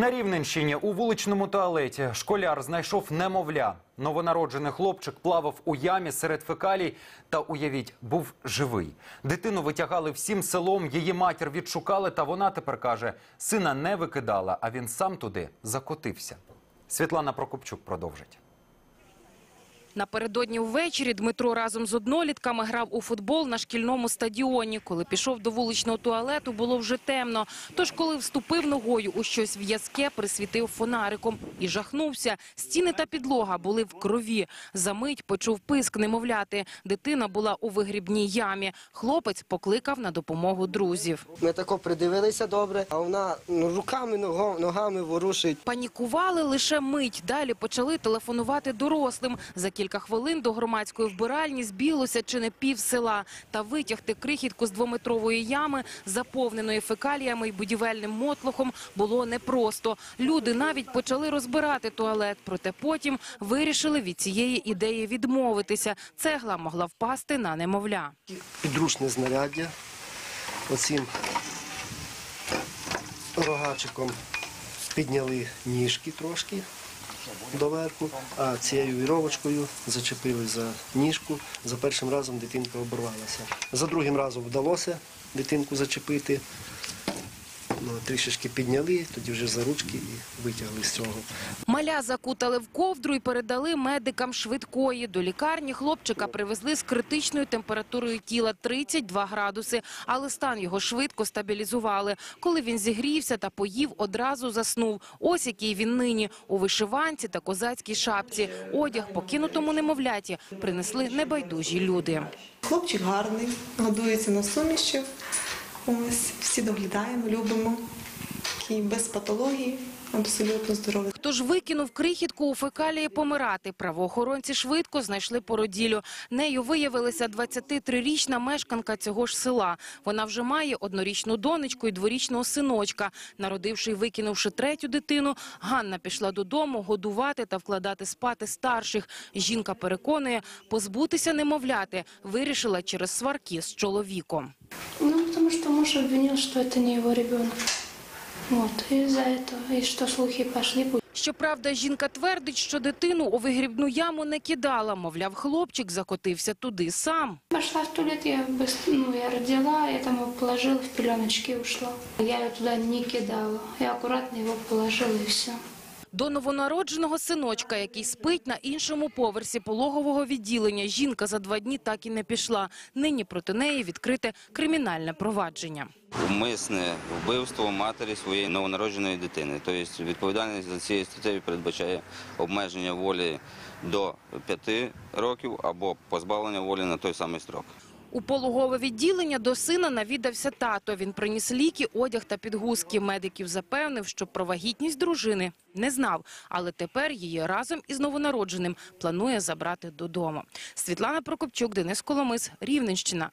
На Рівненщині у вуличному туалеті школяр знайшов немовля. Новонароджений хлопчик плавав у ямі серед фекалій та, уявіть, був живий. Дитину витягали всім селом, її матір відшукали, та вона тепер каже, сина не викидала, а він сам туди закотився. Світлана Прокопчук продовжить. Напередодні ввечері Дмитро разом з однолітками грав у футбол на шкільному стадіоні. Коли пішов до вуличного туалету, було вже темно. Тож, коли вступив ногою у щось в'язке, присвітив фонариком і жахнувся. Стіни та підлога були в крові. Замить почув писк немовляти. Дитина була у вигрібній ямі. Хлопець покликав на допомогу друзів. Ми тако придивилися добре, а вона ну, руками, ногами ворушить. Панікували лише мить. Далі почали телефонувати дорослим. За кілька хвилин до громадської вбиральні збіглося чи не пів села. Та витягти крихітку з двометрової ями, заповненої фекаліями і будівельним мотлохом, було непросто. Люди навіть почали розбирати туалет. Проте потім вирішили від цієї ідеї відмовитися. Цегла могла впасти на немовля. Підручне знаряддя. Оцим рогачиком підняли ніжки трошки доверху, а цією віровочкою зачепили за ніжку. За першим разом дитинка оборвалася. За другим разом вдалося дитинку зачепити. Ну, трішечки підняли, тоді вже за ручки і витягли з цього. Маля закутали в ковдру і передали медикам швидкої. До лікарні хлопчика привезли з критичною температурою тіла 32 градуси, але стан його швидко стабілізували. Коли він зігрівся та поїв, одразу заснув. Ось який він нині у вишиванці та козацькій шапці. Одяг покинутому немовляті принесли небайдужі люди. Хлопчик гарний, годується на суміші. Ось всі доглядаємо, любимо. Такий без патології, абсолютно здоровий. Хто ж викинув крихітку у фекалії помирати? Правоохоронці швидко знайшли породілю. Нею виявилася 23-річна мешканка цього ж села. Вона вже має однорічну донечку і дворічного синочка. Народивши і викинувши третю дитину, Ганна пішла додому годувати та вкладати спати старших. Жінка переконує, позбутися немовляти вирішила через сварки з чоловіком Ну, потому что муж обвинил, что это не его ребенок. Вот, и из-за этого, и что слухи пошли, Щоправда, жінка твердить, що дитину у вигрібну яму не кидала. Мовляв, хлопчик закотився туди сам. Пошла в туалет, я быстро, ну, я родила, я там его положила, в пеленочки ушла. Я его туда не кидала, я аккуратно его положила и все. До новонародженого синочка, який спить на іншому поверсі пологового відділення, жінка за два дні так і не пішла. Нині проти неї відкрите кримінальне провадження. Умисне вбивство матері своєї новонародженої дитини. Тобто відповідальність за цією статтею передбачає обмеження волі до 5 років або позбавлення волі на той самий строк. У пологове відділення до сина навідався тато. Він приніс ліки, одяг та підгузки. Медиків запевнив, що про вагітність дружини не знав, але тепер її разом із новонародженим планує забрати додому. Світлана Прокопчук, Денис Коломис, Рівненщина.